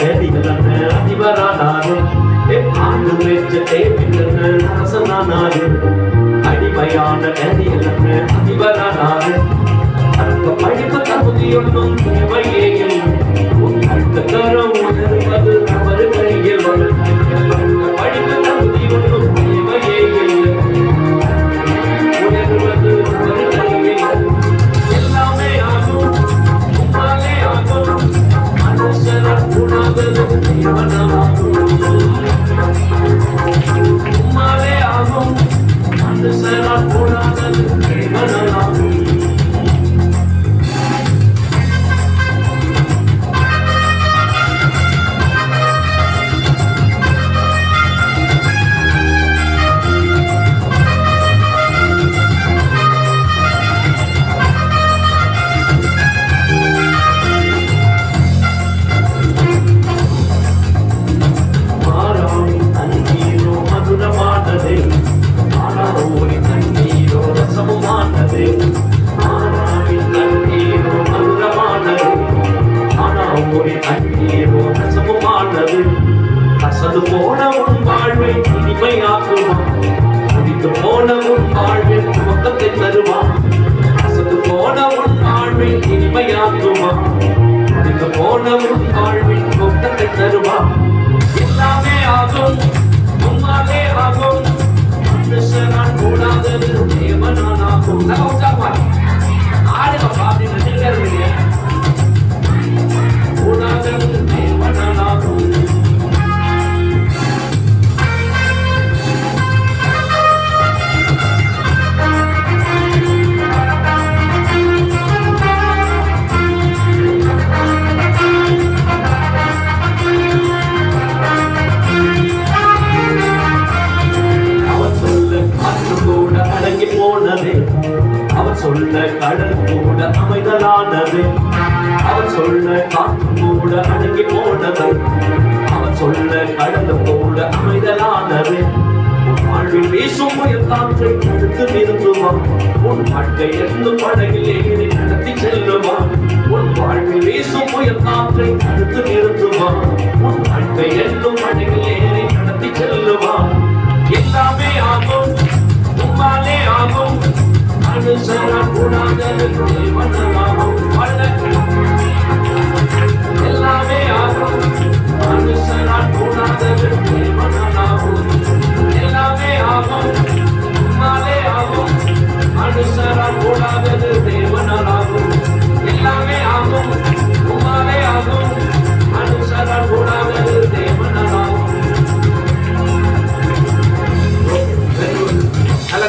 தேடிவிடன்னு அதிபரானாரே ஆண்டு முயற்சத்தை பின்னன்னு அரசனானாரே அடிமையான நதியிலன்னு அதிபர் உன் வாழ்வை இனிமையாக்குவான் முடித்து போன உன் வாழ்வில் துவக்கத்தை தருவான் அசத்து போன உன் வாழ்வை அவர் சொல்ல கடல் கூட அமைதலானது. அவர் சொல்ல காற்று கூட அடங்கி போனது. அவர் சொல்ல கடல் கூட அமைதலானது. வாழ்வில் வீசும் புயல் காற்றை தடுத்து நிறுத்துவான். உன் வாழ்க்கை என்று படகில் எங்கே நடத்தி செல்லுவான்.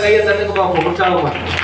கையை தட்டுக்கு பார்ப்போம் உற்சாகமாக